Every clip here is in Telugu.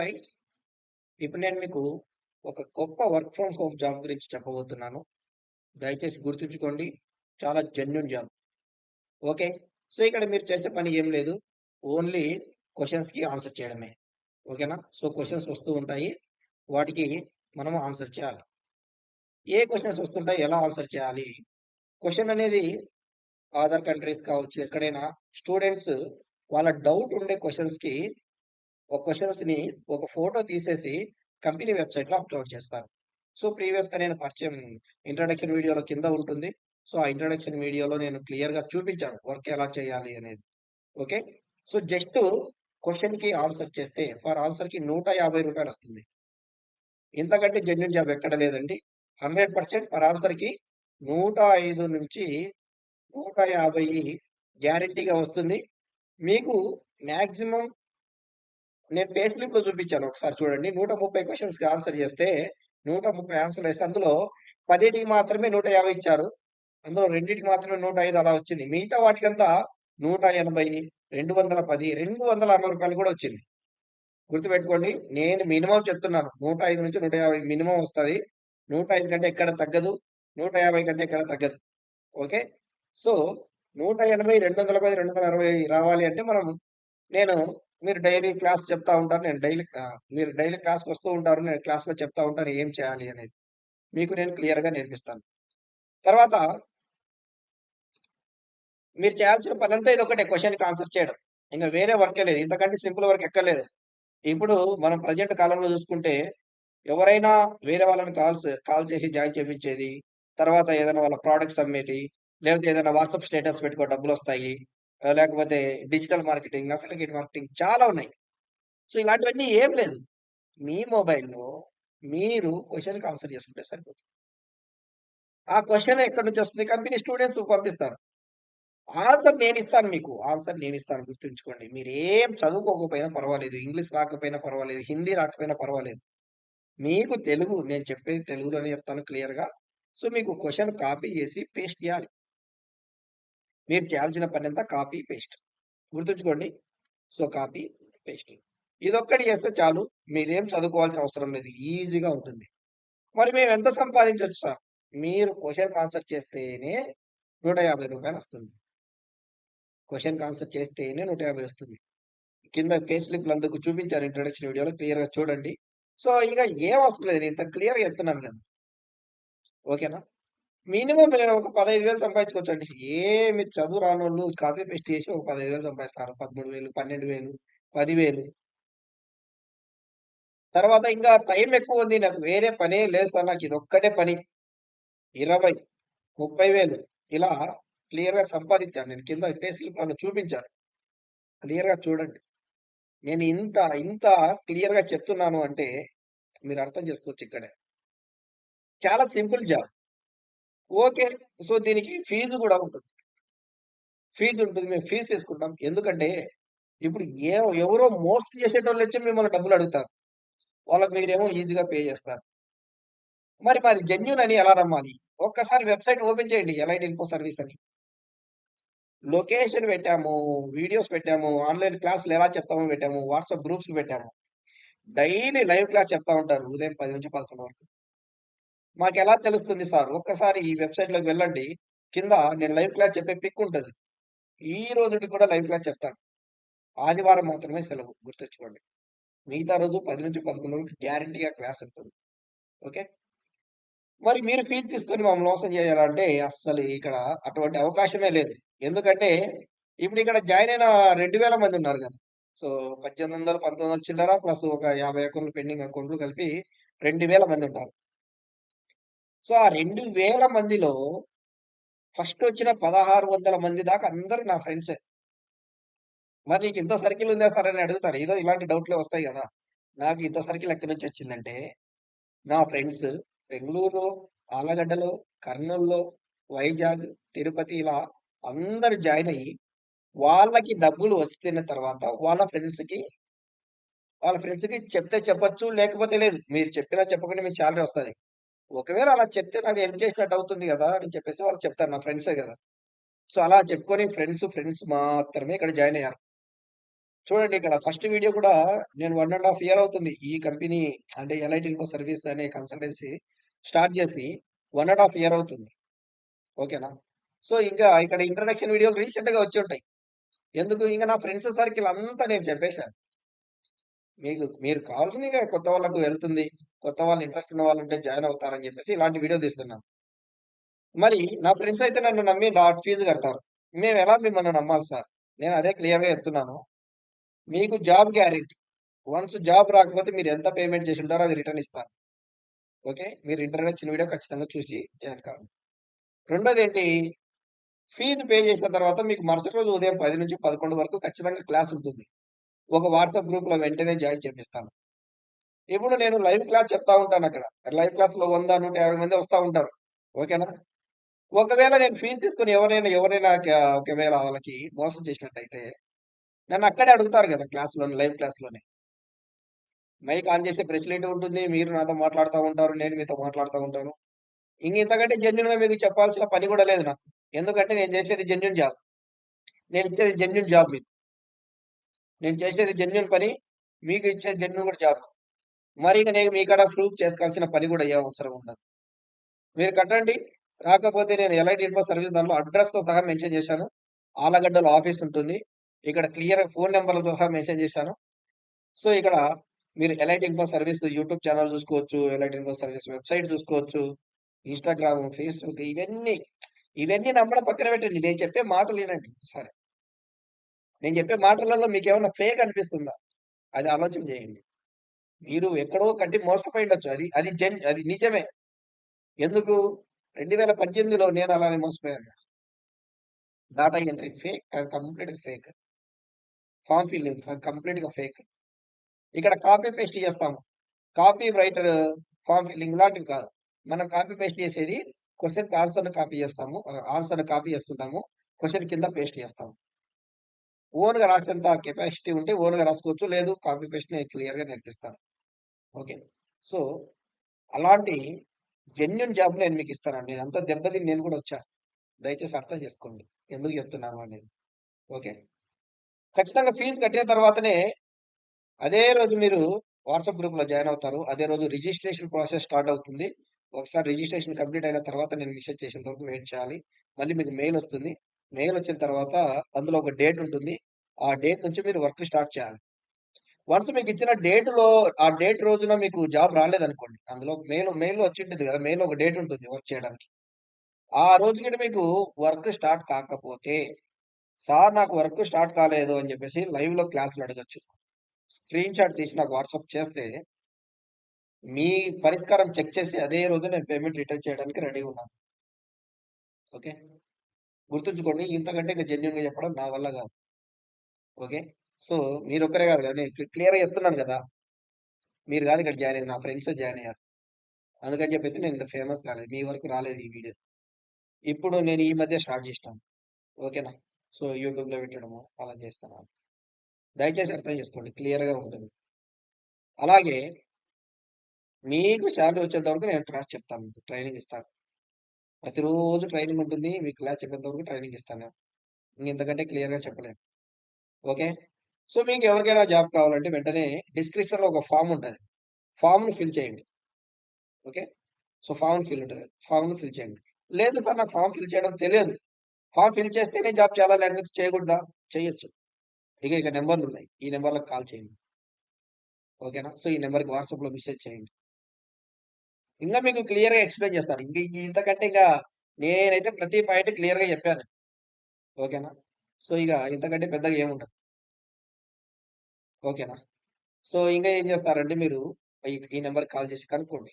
గైస్ ఇప్పుడు నేను మీకు ఒక గొప్ప వర్క్ ఫ్రమ్ హోమ్ జాబ్ గురించి చెప్పబోతున్నాను. దయచేసి గుర్తుంచుకోండి. చాలా జెన్యున్ జాబ్. ఓకే. సో, ఇక్కడ మీరు చేసే పని ఏం లేదు. ఓన్లీ క్వశ్చన్స్కి ఆన్సర్ చేయడమే. ఓకేనా? సో, క్వశ్చన్స్ వస్తూ ఉంటాయి. వాటికి మనం ఆన్సర్ చేయాలి. ఏ క్వశ్చన్స్ వస్తుంటాయి? ఎలా ఆన్సర్ చేయాలి? క్వశ్చన్ అనేది అదర్ కంట్రీస్ కావచ్చు, ఎక్కడైనా స్టూడెంట్స్ వాళ్ళ డౌట్ ఉండే క్వశ్చన్స్కి ఒక క్వెషన్స్‌ని ఒక ఫోటో తీసేసి కంపెనీ వెబ్‌సైట్‌లో అప్‌లోడ్ చేస్తాను సో, ప్రీవియస్‌గా నేను పరిచయం ఇంట్రడక్షన్ వీడియోలో కింద ఉంటుంది. సో, ఆ ఇంట్రడక్షన్ వీడియోలో నేను క్లియర్‌గా చూపించాను. వర్క్ ఎలా చేయాలి అనేది. ఓకే. సో, జస్ట్ క్వెషన్‌కి ఆన్సర్ చేస్తే పర్ ఆన్సర్‌కి రూ. 150 వస్తుంది. ఇంతకంటే జెన్యున్ జాబ్ ఎక్కడ లేదండి. 100% పర్ ఆన్సర్‌కి 105 నుంచి 150 గ్యారంటీగా వస్తుంది. మీకు మ్యాక్సిమం నేను పే స్లిప్‌లో చూపించాను. ఒకసారి చూడండి. నూట ముప్పై క్వశ్చన్స్కి ఆన్సర్ చేస్తే 130 ఆన్సర్‌లు వేస్తే అందులో 10టికి మాత్రమే 150 ఇచ్చారు. అందులో రెండిటికి మాత్రమే 105 అలా వచ్చింది. మిగతా వాటికంతా నూట ఎనభై రెండు వందల పది రెండు వందల అరవై రూపాయలు కూడా వచ్చింది. గుర్తుపెట్టుకోండి. నేను మినిమం చెప్తున్నాను. 105 నుంచి నూట యాభై మినిమం వస్తుంది నూట ఐదు కంటే ఎక్కడ తగ్గదు. 150 కంటే ఎక్కడ తగ్గదు. ఓకే. సో, 180, 210, 260 రావాలి అంటే మనం నేను మీరు డైలీ క్లాస్ చెప్తా ఉంటారు. నేను డైలీ మీరు డైలీ క్లాస్‌కి వస్తూ ఉంటారు. నేను క్లాస్‌లో చెప్తా ఉంటాను ఏం చేయాలి అనేది. మీకు నేను క్లియర్‌గా నేర్పిస్తాను. తర్వాత మీరు చేయాల్సిన పని అంతా ఇది ఒకటే క్వశ్చన్కి ఆన్సర్ చేయడం. ఇంకా వేరే వర్కే లేదు. ఇంతకంటే సింపుల్ వర్క్ ఎక్కర్లేదు. ఇప్పుడు మనం ప్రెజెంట్ కాలంలో చూసుకుంటే ఎవరైనా వేరే వాళ్ళని కాల్స్ కాల్ చేసి జాయిన్ చేయించేది తర్వాత ఏదైనా వాళ్ళ ప్రోడక్ట్స్ అమ్మేటి, లేకపోతే ఏదైనా వాట్సాప్ స్టేటస్ పెట్టుకో డబ్బులు వస్తాయి లేకపోతే డిజిటల్ మార్కెటింగ్, అఫిలియేట్ మార్కెటింగ్ చాలా ఉన్నాయి. సో, ఇలాంటివన్నీ ఏం లేదు. మీ మొబైల్‌లో మీరు క్వశ్చన్కి ఆన్సర్ చేసుకుంటే సరిపోతుంది. ఆ క్వశ్చన్ ఎక్కడి నుంచి వస్తుంది? కంపెనీ స్టూడెంట్స్ పంపిస్తారు. ఆన్సర్ నేను ఇస్తాను మీకు. ఆన్సర్ నేను ఇస్తాను గుర్తుంచుకోండి. మీరు ఏం చదువుకోకపోయినా పర్వాలేదు. ఇంగ్లీష్ రాకపోయినా పర్వాలేదు. హిందీ రాకపోయినా పర్వాలేదు. మీకు తెలుగు నేను చెప్పేది తెలుగులోనే చెప్తాను క్లియర్‌గా. సో, మీకు క్వశ్చన్ కాపీ చేసి పేస్ట్ చేయాలి. మీరు చేయాల్సిన పని అంతా కాపీ, పేస్ట్. గుర్తుంచుకోండి. So, copy, paste. ఇదొక్కటి చేస్తే చాలు. మీరేం చదువుకోవాల్సిన అవసరం లేదు. ఈజీగా ఉంటుంది. మరి మేము ఎంత సంపాదించవచ్చు సార్? మీరు క్వశ్చన్ ఆన్సర్ చేస్తేనే నూట యాభై రూపాయలు వస్తుంది. క్వశ్చన్ ఆన్సర్ చేస్తేనే 150 వస్తుంది. కింద పే స్లిప్‌లు అందుకు చూపించాను ఇంట్రొడక్షన్ వీడియోలో క్లియర్‌గా చూడండి. సో, ఇంకా ఏం అవసరం లేదు. నేను ఇంత క్లియర్‌గా చెప్తున్నాను కదా! ఓకేనా? మినిమం నేను ఒక 15,000 సంపాదించుకోవచ్చండి. ఏమి చదువు రానోళ్ళు కాపీ పేస్ట్ చేసి ఒక 15,000 సంపాదిస్తారు. పదమూడు వేలు పన్నెండు వేలు పదివేలు తర్వాత ఇంకా టైం ఎక్కువ ఉంది నాకు వేరే పనే లేదు సార్. నాకు ఇది ఒక్కటే పని. 20, 30,000 ఇలా క్లియర్‌గా సంపాదించాను. నేను కింద పే వాళ్ళు చూపించాను. క్లియర్‌గా చూడండి. నేను ఇంత, ఇంత క్లియర్‌గా చెప్తున్నాను అంటే మీరు అర్థం చేసుకోవచ్చు ఇక్కడే. చాలా సింపుల్ జాబ్. ఓకే. సో, దీనికి ఫీజు కూడా ఉంటుంది. ఫీజు ఉంటుంది. మేము ఫీజు తీసుకుంటాం. ఎందుకంటే ఇప్పుడు ఏ ఎవరో మోసం చేసేటోళ్ళొచ్చి మిమ్మల్ని డబ్బులు అడుగుతారు. వాళ్ళకి మీరేమో ఈజీగా పే చేస్తారు. మరి మరి జెన్యున్ అని ఎలా నమ్మాలి? ఒక్కసారి వెబ్‌సైట్ ఓపెన్ చేయండి. ఎలైట్ ఇన్ఫో సర్వీస్ అని. లొకేషన్ పెట్టాము. వీడియోస్ పెట్టాము. ఆన్‌లైన్ క్లాసులు ఎలా చెప్తామో పెట్టాము. వాట్సాప్ గ్రూప్స్ పెట్టాము. డైలీ లైవ్ క్లాస్ చెప్తా ఉంటాను. ఉదయం పది నుంచి 11 వరకు. మాకు ఎలా తెలుస్తుంది సార్? ఒక్కసారి ఈ వెబ్‌సైట్‌లోకి వెళ్ళండి. కింద నేను లైవ్ క్లాస్ చెప్పే పిక్ ఉంటుంది ఈ రోజుకి కూడా లైవ్ క్లాస్ చెప్తాను. ఆదివారం మాత్రమే సెలవు గుర్తుంచుకోండి. మిగతా రోజు పది నుంచి 11 వరకు గ్యారంటీగా క్లాస్ ఉంటుంది. ఓకే. మరి మీరు ఫీజు తీసుకొని మమ్మల్ని మోసం చేయాలంటే అస్సలు ఇక్కడ అటువంటి అవకాశమే లేదు. ఎందుకంటే ఇప్పుడు ఇక్కడ జాయిన్ అయిన 2,000 మంది ఉన్నారు కదా! సో, 1800, 1900 చిల్లర ప్లస్ ఒక 50 అకౌంట్‌లు పెండింగ్ అకౌంట్‌లు కలిపి 2,000 మంది ఉంటారు. సో, ఆ 2,000 మందిలో ఫస్ట్ వచ్చిన 1,600 మంది దాకా అందరూ నా ఫ్రెండ్సే. మరి నీకు ఇంత సర్కిల్ ఉందా సార్ అని అడుగుతారు. ఏదో ఇలాంటి డౌట్‌లే వస్తాయి కదా! నాకు ఇంత సర్కిల్ ఎక్కడి నుంచి వచ్చిందంటే నా ఫ్రెండ్స్ బెంగళూరులో ఆలగడ్డలో కర్నూల్‌లో, వైజాగ్, తిరుపతి ఇలా అందరూ జాయిన్ అయ్యి వాళ్ళకి డబ్బులు వస్తున్న తర్వాత వాళ్ళ ఫ్రెండ్స్‌కి వాళ్ళ ఫ్రెండ్స్‌కి చెప్తే చెప్పచ్చు లేకపోతే లేదు. మీరు చెప్పినా చెప్పకుండా మీకు శాలరీ వస్తుంది ఒకవేళ అలా చెప్తే నాకు హెల్ప్ చేసినట్టు అవుతుంది కదా! అని చెప్పేసి వాళ్ళు చెప్తారు. నా ఫ్రెండ్సే కదా! సో, అలా చెప్పుకొని ఫ్రెండ్స్, ఫ్రెండ్స్ మాత్రమే ఇక్కడ జాయిన్ అయ్యారు. చూడండి ఇక్కడ ఫస్ట్ వీడియో కూడా నేను వన్ అండ్ హాఫ్ ఇయర్ అవుతుంది ఈ కంపెనీ అంటే ఎలైట్ ఇన్ఫో సర్వీస్ అనే కన్సల్టెన్సీ స్టార్ట్ చేసి వన్ అండ్ హాఫ్ ఇయర్ అవుతుంది ఓకేనా సో ఇంకా ఇక్కడ ఇంట్రడక్షన్ వీడియోలు రీసెంట్గా వచ్చి ఉంటాయి ఎందుకు ఇంకా నా ఫ్రెండ్స్ సర్కిల్ అంతా నేను చెప్పేశాను మీకు మీరు కావాల్సింది ఇంకా కొత్త వాళ్ళకు వెళ్తుంది కొత్త వాళ్ళు ఇంట్రెస్ట్ ఉన్న వాళ్ళు ఉంటే జాయిన్ అవుతారని చెప్పేసి ఇలాంటి వీడియో తీస్తున్నాను మరి నా ఫ్రెండ్స్ అయితే నన్ను నమ్మి డాట్ ఫీజు కడతారు. మేము ఎలా మిమ్మల్ని నమ్మాలి సార్? నేను అదే క్లియర్గా చెప్తున్నాను. మీకు జాబ్ గ్యారెంటీ వన్స్ జాబ్ రాకపోతే మీరు ఎంత పేమెంట్ చేసి ఉంటారో అది రిటర్న్ ఇస్తాను. ఓకే మీరు ఇంట్రడక్షన్ వీడియో ఖచ్చితంగా చూసి జాయిన్ కావాలి. రెండోది ఏంటి? ఫీజు పే చేసిన తర్వాత మీకు మరుసటి రోజు ఉదయం పది నుంచి పదకొండు వరకు ఖచ్చితంగా క్లాస్ ఉంటుంది. ఒక వాట్సాప్ గ్రూప్లో వెంటనే జాయిన్ చేపిస్తాను. ఇప్పుడు నేను లైవ్ క్లాస్ చెప్తా ఉంటాను అక్కడ. లైవ్ క్లాస్లో వంద నూట యాభై మంది వస్తూ ఉంటారు. ఓకేనా? ఒకవేళ నేను ఫీజు తీసుకుని ఎవరైనా ఎవరైనా ఒకవేళ వాళ్ళకి మోసం చేసినట్టయితే నన్ను అక్కడే అడుగుతారు కదా క్లాస్లోనే లైవ్ క్లాస్లోనే మైక్ ఆన్ చేసే ఫెసిలిటీ ఉంటుంది. మీరు నాతో మాట్లాడుతూ ఉంటారు. నేను మీతో మాట్లాడుతూ ఉంటాను. ఇంక ఇంతకంటే జెన్యున్గా మీకు చెప్పాల్సిన పని కూడా లేదు నాకు. ఎందుకంటే నేను చేసేది జెన్యున్ జాబ్ నేను ఇచ్చేది జెన్యున్ జాబ్ మీకు. నేను చేసేది జెన్యున్ పని మీకు ఇచ్చేది జెన్యున్ కూడా జాబ్ మరి ఇక నేను మీ కాడ ప్రూఫ్ చేసుకోవాల్సిన పని కూడా ఏ అవసరం ఉండదు. మీరు కట్టండి. కాకపోతే నేను ఎలైట్ ఇన్ఫో సర్వీస్ దాంట్లో అడ్రస్తో సహా మెన్షన్ చేశాను. ఆలగడ్డలో ఆఫీస్ ఉంటుంది. ఇక్కడ క్లియర్ ఫోన్ నెంబర్లతో సహా మెన్షన్ చేశాను. సో ఇక్కడ మీరు Elite Info Service YouTube channel చూసుకోవచ్చు ఎలైట్ ఇన్ఫో సర్వీస్ వెబ్సైట్ చూసుకోవచ్చు ఇన్స్టాగ్రామ్ ఫేస్బుక్ ఇవన్నీ ఇవన్నీ నమ్మడం పక్కన పెట్టండి. నేను చెప్పే మాటలు ఏనండి సరే నేను చెప్పే మాటలలో మీకు ఏమైనా ఫేక్ అనిపిస్తుందా? అది ఆలోచన చేయండి. మీరు ఎక్కడో కంటి మోసపోయి ఉండొచ్చు అది అది జన్ అది నిజమే. ఎందుకు? రెండు వేల పద్దెనిమిదిలో నేను అలానే మోసపోయాను డాటా ఎంట్రీ ఫేక్ కంప్లీట్గా ఫేక్ ఫామ్ ఫిల్లింగ్ కంప్లీట్గా ఫేక్ ఇక్కడ కాపీ పేస్ట్ చేస్తాము. కాపీ రైటర్ ఫామ్ ఫిల్లింగ్ లాంటివి కాదు. మనం కాపీ పేస్ట్ చేసేది క్వశ్చన్ ఆన్సర్ను కాపీ చేస్తాము. ఆన్సర్ను కాపీ చేసుకుంటాము. క్వశ్చన్ కింద పేస్ట్ చేస్తాము. ఓన్గా రాసేంత కెపాసిటీ ఉంటే ఓన్గా రాసుకోవచ్చు. లేదు కాపీ పేస్ట్ నేను క్లియర్గా నేర్పిస్తాను. ఓకే. సో అలాంటి జెన్యున్ జాబ్ నేను మీకు ఇస్తానండి. నేను అంత దెబ్బతిని నేను కూడా వచ్చాను దయచేసి అర్థం చేసుకోండి. ఎందుకు చెప్తున్నాను అనేది. ఓకే. ఖచ్చితంగా ఫీజు కట్టిన తర్వాతనే అదే రోజు మీరు వాట్సాప్ గ్రూప్లో జాయిన్ అవుతారు. అదే రోజు రిజిస్ట్రేషన్ ప్రాసెస్ స్టార్ట్ అవుతుంది. ఒకసారి రిజిస్ట్రేషన్ కంప్లీట్ అయిన తర్వాత నేను మెసేజ్ చేసేంత వరకు వెయిట్ చేయాలి. మళ్ళీ మీకు మెయిల్ వస్తుంది. మెయిల్ వచ్చిన తర్వాత అందులో ఒక డేట్ ఉంటుంది. ఆ డేట్ నుంచి మీరు వర్క్ స్టార్ట్ చేయాలి. వన్స్ మీకు ఇచ్చిన డేట్లో ఆ డేట్ రోజున మీకు జాబ్ రాలేదు అనుకోండి అందులో మెయిల్ మెయిల్ వచ్చి ఉంటుంది కదా మెయిల్ ఒక డేట్ ఉంటుంది వర్క్ చేయడానికి. ఆ రోజుకి మీకు వర్క్ స్టార్ట్ కాకపోతే సార్ నాకు వర్క్ స్టార్ట్ కాలేదు అని చెప్పేసి లైవ్లో క్లాసులు అడగచ్చు. స్క్రీన్ షాట్ తీసి నాకు వాట్సాప్ చేస్తే మీ పరిష్కారం చెక్ చేసి అదే రోజు నేను పేమెంట్ రిటర్న్ చేయడానికి రెడీ ఉన్నాను. ఓకే? గుర్తుంచుకోండి ఇంతకంటే ఇంకా జెన్యున్గా చెప్పడం నా వల్ల కాదు. ఓకే? సో మీరు ఒక్కరే కాదు కదా నేను క్లియర్గా చెప్తున్నాను కదా. మీరు కాదు ఇక్కడ జాయిన్ అయ్యారు నా ఫ్రెండ్స్ జాయిన్ అయ్యారు. అందుకని చెప్పేసి నేను ఇంత ఫేమస్ కాలేదు మీ వరకు రాలేదు ఈ వీడియో. ఇప్పుడు నేను ఈ మధ్య స్టార్ట్ చేస్తాను. ఓకేనా? సో యూట్యూబ్లో పెట్టడము అలా చేస్తాను. దయచేసి అర్థం చేసుకోండి క్లియర్గా ఉంటుంది. అలాగే మీకు శాలరీ వచ్చేంత వరకు నేను క్లాస్ చెప్తాను మీకు ట్రైనింగ్ ఇస్తాను. ప్రతిరోజు ట్రైనింగ్ ఉంటుంది మీకు క్లాస్ చెప్పేంత వరకు ట్రైనింగ్ ఇస్తాను నేను. ఇంతకంటే చెప్పలేను. ఓకే? సో మీకు ఎవరికైనా జాబ్ కావాలంటే వెంటనే డిస్క్రిప్షన్లో ఒక ఫామ్ ఉంటుంది. ఫామ్ను ఫిల్ చేయండి. ఓకే? సో ఫామ్ ఫిల్ ఉంటుంది. ఫామ్ను ఫిల్ చేయండి. లేదు సార్ నాకు ఫామ్ ఫిల్ చేయడం తెలియదు. ఫామ్ ఫిల్ చేస్తే నేను జాబ్ చేయాలా లేకపోతే చేయకూడదా? చేయొచ్చు. ఇక ఇక నెంబర్లు ఉన్నాయి ఈ నెంబర్లకు కాల్ చేయండి. ఓకేనా? సో ఈ నెంబర్కి వాట్సాప్లో మెసేజ్ చేయండి. ఇంకా మీకు క్లియర్గా ఎక్స్ప్లెయిన్ చేస్తాను. ఇంక ఇంతకంటే ఇంకా నేనైతే ప్రతి పాయింట్ క్లియర్గా చెప్పాను. ఓకేనా? సో ఇక ఇంతకంటే పెద్దగా ఏముండదు. ఓకేనా? సో ఇంకా ఏం చేస్తారంటే మీరు ఈ నెంబర్ కాల్ చేసి కనుక్కోండి.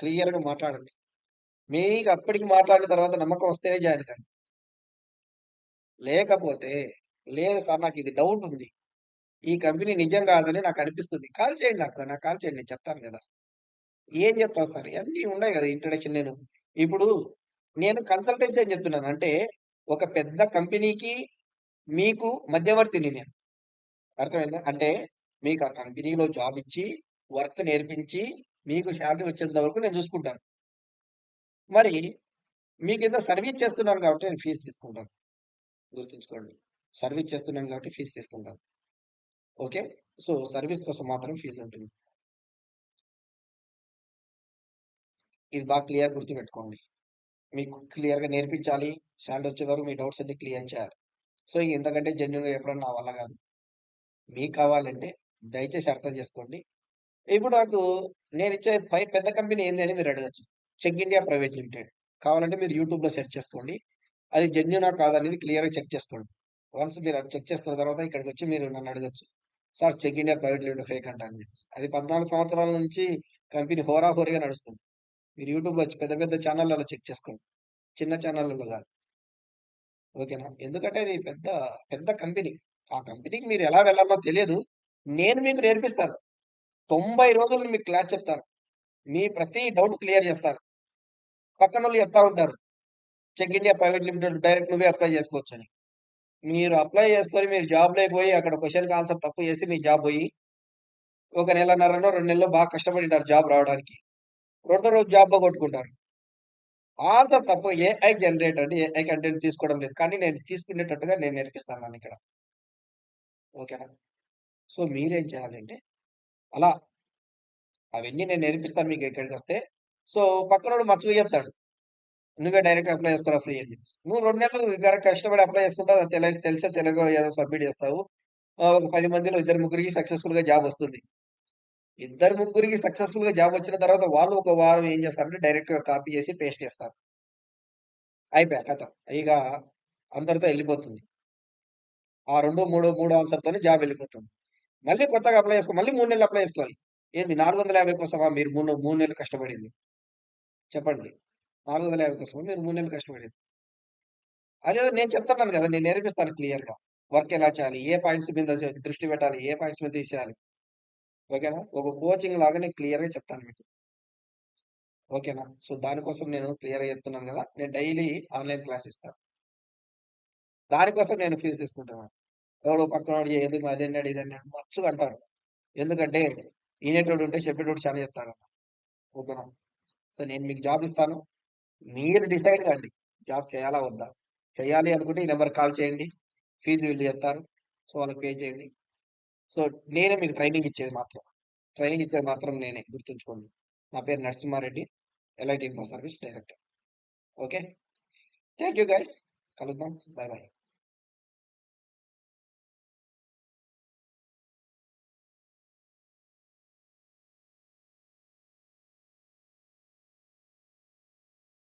క్లియర్గా మాట్లాడండి. మీకు అప్పటికి మాట్లాడిన తర్వాత నమ్మకం వస్తేనే జాయిన్ కండి. లేకపోతే లేదు సార్ నాకు ఇది డౌట్ ఉంది. ఈ కంపెనీ నిజం కాదని నాకు అనిపిస్తుంది. కాల్ చేయండి నాకు నాకు కాల్ చేయండి నేను చెప్తాను కదా. ఏం చెప్తావు సార్? అన్నీ ఉన్నాయి కదా ఇంట్రడక్షన్ నేను. ఇప్పుడు నేను కన్సల్టెన్సీ అని చెప్తున్నాను. అంటే ఒక పెద్ద కంపెనీకి మీకు మధ్యవర్తిని నేను. అర్థమైందా అంటే మీకు ఆ కంపెనీలో జాబ్ ఇచ్చి వర్క్ నేర్పించి మీకు శాలరీ వచ్చేంత వరకు నేను చూసుకుంటాను మరి మీకు ఇంత సర్వీస్ చేస్తున్నాను కాబట్టి నేను ఫీజు తీసుకుంటాను గుర్తుంచుకోండి సర్వీస్ చేస్తున్నాను కాబట్టి ఫీజు తీసుకుంటాను ఓకే. సో, సర్వీస్ కోసం మాత్రం ఫీజు ఉంటుంది. ఇది బాగా క్లియర్ గుర్తుపెట్టుకోండి. మీకు క్లియర్‌గా నేర్పించాలి. శాలరీ వచ్చే మీ డౌట్స్ అన్ని క్లియర్ చేయాలి. సో, ఇంతకంటే జెన్యున్గా చెప్పడం నా వల్ల కాదు. మీకు కావాలంటే దయచేసి అర్థం చేసుకోండి. ఇప్పుడు నాకు నేను ఇచ్చే పై పెద్ద కంపెనీ ఏంది అని మీరు అడగొచ్చు. Check India Private Limited. కావాలంటే మీరు యూట్యూబ్‌లో సెర్చ్ చేసుకోండి. అది జెన్యునా కాదనేది అనేది క్లియర్‌గా చెక్ చేసుకోండి. వన్స్ మీరు అది చెక్ చేసుకున్న తర్వాత ఇక్కడికి వచ్చి మీరు నన్ను అడగొచ్చు. Sir Check India Private Limited fake అంట అని చెప్పేసి. అది 14 సంవత్సరాల నుంచి కంపెనీ హోరాహోరీగా నడుస్తుంది. మీరు యూట్యూబ్‌లో వచ్చి పెద్ద పెద్ద ఛానళ్ళలో చెక్ చేసుకోండి. చిన్న ఛానళ్ళలో కాదు. ఓకేనా? ఎందుకంటే అది పెద్ద పెద్ద కంపెనీ. ఆ కంపెనీకి మీరు ఎలా వెళ్ళాలో తెలియదు. నేను మీకు నేర్పిస్తాను. 90 రోజులు మీకు క్లాస్ చెప్తాను. మీ ప్రతి డౌట్ క్లియర్ చేస్తాను. పక్కనోళ్ళు చెప్తా ఉంటారు. Check India Private Limited direct నువ్వే అప్లై చేసుకోవచ్చని. మీరు అప్లై చేసుకొని మీరు జాబ్‌లోకి పోయి అక్కడ క్వశ్చన్కి ఆన్సర్ తప్పు చేసి మీ జాబ్ పోయి ఒక నెలన్నరనో, రెండు నెలలో బాగా కష్టపడింటారు జాబ్ రావడానికి. రెండో రోజు జాబ్ పోగొట్టుకుంటారు. ఆన్సర్ తప్పు. ఏఐ జనరేట్ అంటే ఏఐ కంటెంట్ తీసుకోవడం లేదు. కానీ నేను తీసుకునేటట్టుగా నేను నేర్పిస్తాను ఇక్కడ ఓకేనా? సో, మీరేం చేయాలంటే అలా అవన్నీ నేను నేర్పిస్తాను మీకు ఇక్కడికొస్తే. సో, పక్కనోడు మర్చిపోయి చెప్తాడు. నువ్వే డైరెక్ట్‌గా అప్లై చేస్తున్నావు ఫ్రీ అని చెప్పేసి. నువ్వు రెండు నెలలు కరెక్ట్ కష్టపడి అప్లై చేసుకుంటావు. అది తెల తెలిసో ఏదో సబ్మిట్ చేస్తావు. ఒక పది మందిలో ఇద్దరు ముగ్గురికి సక్సెస్‌ఫుల్‌గా జాబ్ వస్తుంది. ఇద్దరు ముగ్గురికి సక్సెస్‌ఫుల్‌గా జాబ్ వచ్చిన తర్వాత వాళ్ళు ఒక వారం ఏం చేస్తారంటే డైరెక్ట్‌గా కాపీ చేసి పేస్ట్ చేస్తారు. అయిపోయా కథ ఇక అందరితో వెళ్ళిపోతుంది ఆ రెండో, మూడో, మూడో ఆన్సర్‌తోనే జాబ్ వెళ్ళిపోతుంది. మళ్ళీ కొత్తగా అప్లై చేసుకో మళ్ళీ మూడు నెలలు అప్లై చేసుకోవాలి. ఏంది 450 కోసమా మీరు మూడు మూడు నెలలు కష్టపడింది? చెప్పండి. 450 కోసమా మీరు మూడు నెలలు కష్టపడింది? అదే నేను చెప్తున్నాను కదా! నేను నేర్పిస్తాను క్లియర్‌గా. వర్క్ ఎలా చేయాలి? ఏ పాయింట్స్ మీద దృష్టి పెట్టాలి? ఏ పాయింట్స్ మీద తీసేయాలి? ఓకేనా? ఒక కోచింగ్ లాగానే క్లియర్‌గా చెప్తాను మీకు. ఓకేనా? సో, దానికోసం నేను క్లియర్‌గా చెప్తున్నాను కదా! నేను డైలీ ఆన్‌లైన్ క్లాస్ ఇస్తాను. దానికోసం నేను ఫీజు తీసుకుంటున్నాను. ఎవడో పక్కనోడు ఏది ఇది అన్నాడు మచ్చుగా అంటారు. ఎందుకంటే ఈనేటోడు ఉంటే చెప్పేటోడు చాలా చెప్తాడు. ఓకేనా? సో, నేను మీకు జాబ్ ఇస్తాను. మీరు డిసైడ్ కండి. జాబ్ చేయాలా వద్దా? చేయాలి అనుకుంటే ఈ నెంబర్ కాల్ చేయండి. ఫీజు వీళ్ళు చెప్తారు. సో, వాళ్ళకి పే చేయండి. సో, నేనే మీకు ట్రైనింగ్ ఇచ్చేది మాత్రం. ట్రైనింగ్ ఇచ్చేది మాత్రం నేనే గుర్తుంచుకోండి. నా పేరు Narasimha Reddy. Elite Info Service director. Okay. Thank you guys. కలుద్దాం. Bye bye